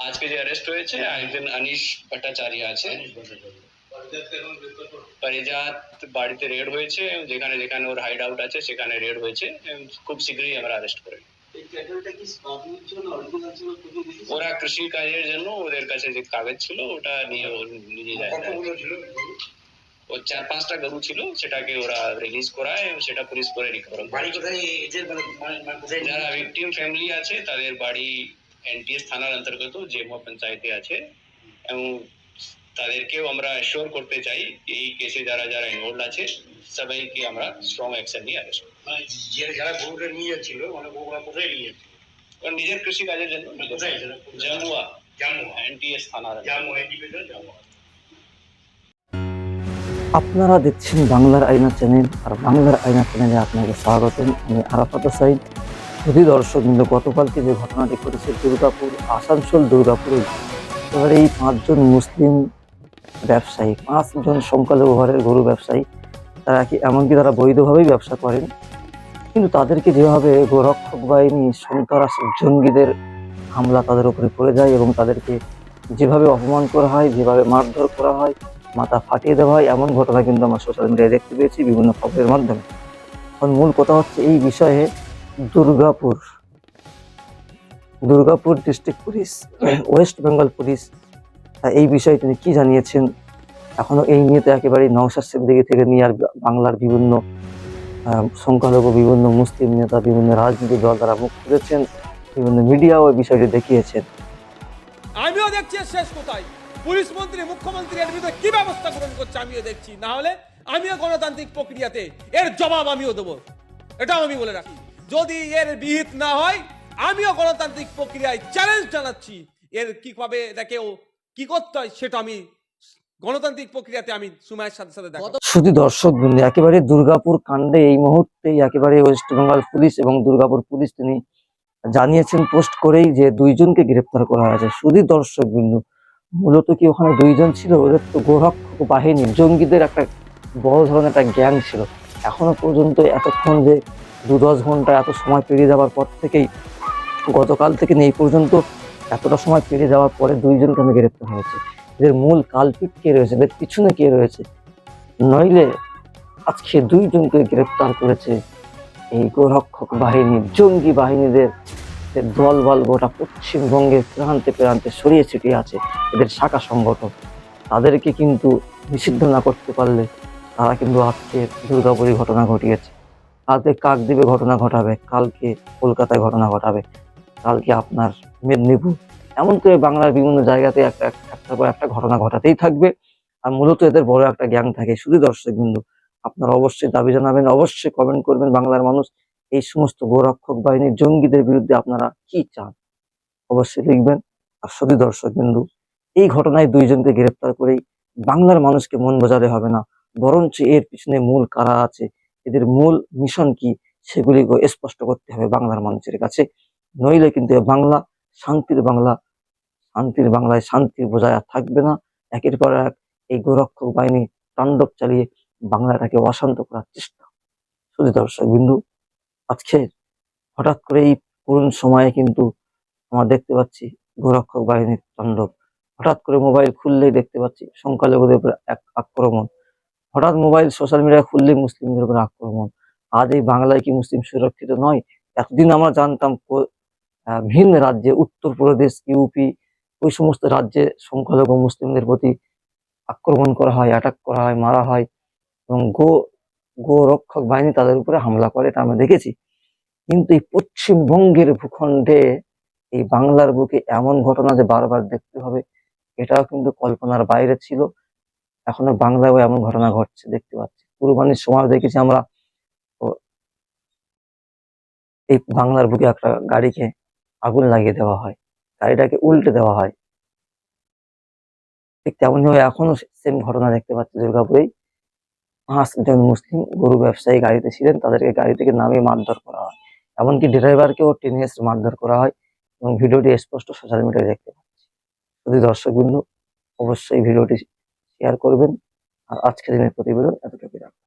আজকে যে অ্যারেস্ট হয়েছে একজন অনিশ ভট্টাচার্য আছে। পারিজাত বাড়িতে রেড হয়েছে যেখানে যেখানে ওর হাইড আউট আছে সেখানে রেড হয়েছে খুব শীঘ্রই আমরা অ্যারেস্ট করে ওরা কৃষি কাজের জন্য ওদের কাছে যে কাগজ ছিল ওটা নিয়ে নিজে যায়। ও চার পাঁচটা গরু ছিল সেটাকে ওরা রিলিজ করায় এবং সেটা পুলিশ করে রিকভার মানে মানে- মানে যারা ভিকটিম ফ্যামিলি আছে তাদের বাড়ি এনটিএস থানার অন্তর্গত জেমো পঞ্চায়েতে আছে এবং তাদেরকেও আমরা অ্যাসিওর করতে চাই এই কেসে যারা যারা ইনভলভ আছে সবাইকে আমরা স্ট্রং অ্যাকশন নিয়ে অ্যারেস্ট মানে যারা গরুটা নিয়ে যাচ্ছিল মানে গরুরা কোথায় নিয়ে যাচ্ছিল? কারণ নিজের কৃষি কাজের জন্য ছিল? জামুয়া। এনটিএস থানার জামু এডিপিটা জামু আপনারা দেখছেন বাংলার আয়না চ্যানেল আর বাংলার আয়না চ্যানেলে আপনাকে স্বাগতম। আমি আরাফাত সাইদ যদি দর্শক কিন্তু গতকালকে যে ঘটনাটি ঘটেছে দুর্গাপুর, আসানসোল, দুর্গাপুরে এবারে এই পাঁচজন মুসলিম ব্যবসায়ী, পাঁচজন সংখ্যালঘু ঘরের গরু ব্যবসায়ী, তারা কি এমনকি তারা বৈধভাবেই ব্যবসা করেন? কিন্তু তাদেরকে যেভাবে গোরক্ষক বাহিনী, সন্ত্রাস, জঙ্গিদের হামলা তাদের উপরে পড়ে যায় এবং তাদেরকে যেভাবে অপমান করা হয়, যেভাবে মারধর করা হয়, মাথা ফাটিয়ে দেওয়া হয়, এমন ঘটনা কিন্তু আমরা সোশ্যাল মিডিয়ায় দেখতে পেয়েছি বিভিন্ন খবরের মাধ্যমে। এখন মূল কথা হচ্ছে এই বিষয়ে Durgapur. Durgapur district police west Bengal police এই বিষয়ে তিনি কি জানিয়েছেন? এখনও এই নিয়ে তো একেবারেই নওশাদ সিদ্দিকী থেকে নিয়ে আর বাংলার বিভিন্ন সংখ্যালঘু, বিভিন্ন মুসলিম নেতা, বিভিন্ন রাজনৈতিক দল তারা মুখ খুলেছেন, বিভিন্ন মিডিয়াও এই বিষয়টি দেখিয়েছেন। আমিও দেখছি শেষ কোথায়। পুলিশ মন্ত্রী, মুখ্যমন্ত্রী এর বিরুদ্ধে কি ব্যবস্থা গ্রহণ করছে আমিও দেখছি। না হলে আমিও গণতান্ত্রিক প্রক্রিয়াতে এর জবাব আমিও দেবো। এটাও আমি বলে রাখি। যদি এর বিহিত না হয়, আমিও গণতান্ত্রিক প্রক্রিয়ায় চ্যালেঞ্জ জানাচ্ছি। এর কীভাবে এটাকেও কি করতে হয়, সেটা আমি গণতান্ত্রিক প্রক্রিয়াতে আমি সময়ের সাথে সাথে দেখো শুধু দর্শক বৃন্দ, একেবারে দুর্গাপুর কাণ্ডে এই মুহূর্তেই একেবারে ওয়েস্ট বেঙ্গল পুলিশ এবং দুর্গাপুর পুলিশ তিনি জানিয়েছেন, পোস্ট করেই যে দুইজনকে গ্রেপ্তার করা হয়েছে। শুধু দর্শক বিন্দু, মূলত কি ওখানে দুইজন ছিল? ওদের তো গোরক্ষক বাহিনী, জঙ্গিদের একটা বড় ধরনের একটা গ্যাং ছিল। এখনও পর্যন্ত এতক্ষণ যে দু দশ ঘণ্টা এত সময় পেরিয়ে যাওয়ার পর থেকেই গতকাল থেকে এই পর্যন্ত এতটা সময় পেরিয়ে যাওয়ার পরে দুইজনকে আমি গ্রেপ্তার হয়েছে। এদের মূল কালপিট কে রয়েছে, এদের পিছনে কে রয়েছে, নইলে আজকে দুইজনকে গ্রেপ্তার করেছে এই গোরক্ষক বাহিনী, জঙ্গি বাহিনীদের যে দল বল গোটা পশ্চিমবঙ্গের প্রান্তে প্রান্তে সরিয়ে ছিটিয়ে আছে এদের শাখা সংগঠন। তাদেরকে কিন্তু নিষিদ্ধ না করতে পারলে তারা কিন্তু আজকে দুর্গাপুরে ঘটনা ঘটিয়েছে। কালকে কাকদ্বীপে ঘটনা ঘটাবে? কালকে কলকাতায় ঘটনা ঘটাবে? কালকে আপনার মেদিনীপুর? এমন করে বাংলার বিভিন্ন জায়গাতে একটা একটা পর একটা ঘটনা ঘটাতেই থাকবে। আর মূলত এদের বড় একটা জ্ঞান থাকে শুধু দর্শক বিন্দু। আপনারা অবশ্যই দাবি জানাবেন, অবশ্যই কমেন্ট করবেন বাংলার মানুষ। এই সমস্ত গোরক্ষক বাহিনীর জঙ্গিদের বিরুদ্ধে আপনারা কি চান? অবশ্যই লিখবেন। আর শুধু দর্শক বিন্দু, এই ঘটনায় দুইজনকে গ্রেপ্তার করেই বাংলার মানুষকে মন বোঝালে হবে না। বরঞ্চ এর পিছনে মূল কারা আছে? এদের মূল মিশন কি সেগুলিকে স্পষ্ট করতে হবে বাংলার মানুষের কাছে। নইলে কিন্তু বাংলা শান্তির বাংলা, শান্তির বাংলায় শান্তি বোঝায় আর থাকবে না। একের পর এক এই গোরক্ষক বাহিনী তাণ্ডব চালিয়ে বাংলাটাকে অশান্ত করার চেষ্টা। শুধু দর্শক বিন্দু, আজকে হঠাৎ করে এই করুণ সময়ে কিন্তু আমরা দেখতে পাচ্ছি গোরক্ষক বাহিনীর তাণ্ডব। হঠাৎ করে মোবাইল খুললেই দেখতে পাচ্ছি সংখ্যালঘুদের উপর এক আক্রমণ। হঠাৎ মোবাইল সোশ্যাল মিডিয়া খুললেই মুসলিমদের উপর আক্রমণ। আজ এই বাংলায় কি মুসলিম সুরক্ষিত নয়? এতদিন আমরা জানতাম ভিন্ন রাজ্যে, উত্তরপ্রদেশ ইউপি ওই সমস্ত রাজ্যে সংখ্যালঘু মুসলিমদের প্রতি আক্রমণ করা হয় অ্যাটাক করা হয়, মারা হয় এবং গো গো রক্ষক বাহিনী তাদের উপরে হামলা করে, এটা আমরা দেখেছি। কিন্তু এই পশ্চিমবঙ্গের ভূখণ্ডে এই বাংলার বুকে এমন ঘটনা যে বারবার দেখতে হবে, এটাও কিন্তু কল্পনার বাইরে ছিল। এখনও বাংলায়ও এমন ঘটনা ঘটছে, দেখতে পাচ্ছি। কুরবানির সময় দেখেছি আমরা এই বাংলার বুকে একটা গাড়িকে আগুন লাগিয়ে দেওয়া হয়, গাড়িটাকে উল্টে দেওয়া হয়। ঠিক তেমনই ভাবে এখনও সেম ঘটনা দেখতে পাচ্ছি দুর্গাপুরেই। পাঁচজন মুসলিম গরু ব্যবসায়ী গাড়িতে ছিলেন, তাদেরকে গাড়ি থেকে নামিয়ে মারধর করা হয়। এমনকি ড্রাইভারকেও টেনে এসে মারধর করা হয় এবং ভিডিওটি স্পষ্ট সোশ্যাল মিডিয়ায় দেখতে পাচ্ছি। যদি দর্শক বিন্দু অবশ্যই ভিডিওটি শেয়ার করবেন। আর আজকের দিনের প্রতিবেদন এতটুকু রাখবেন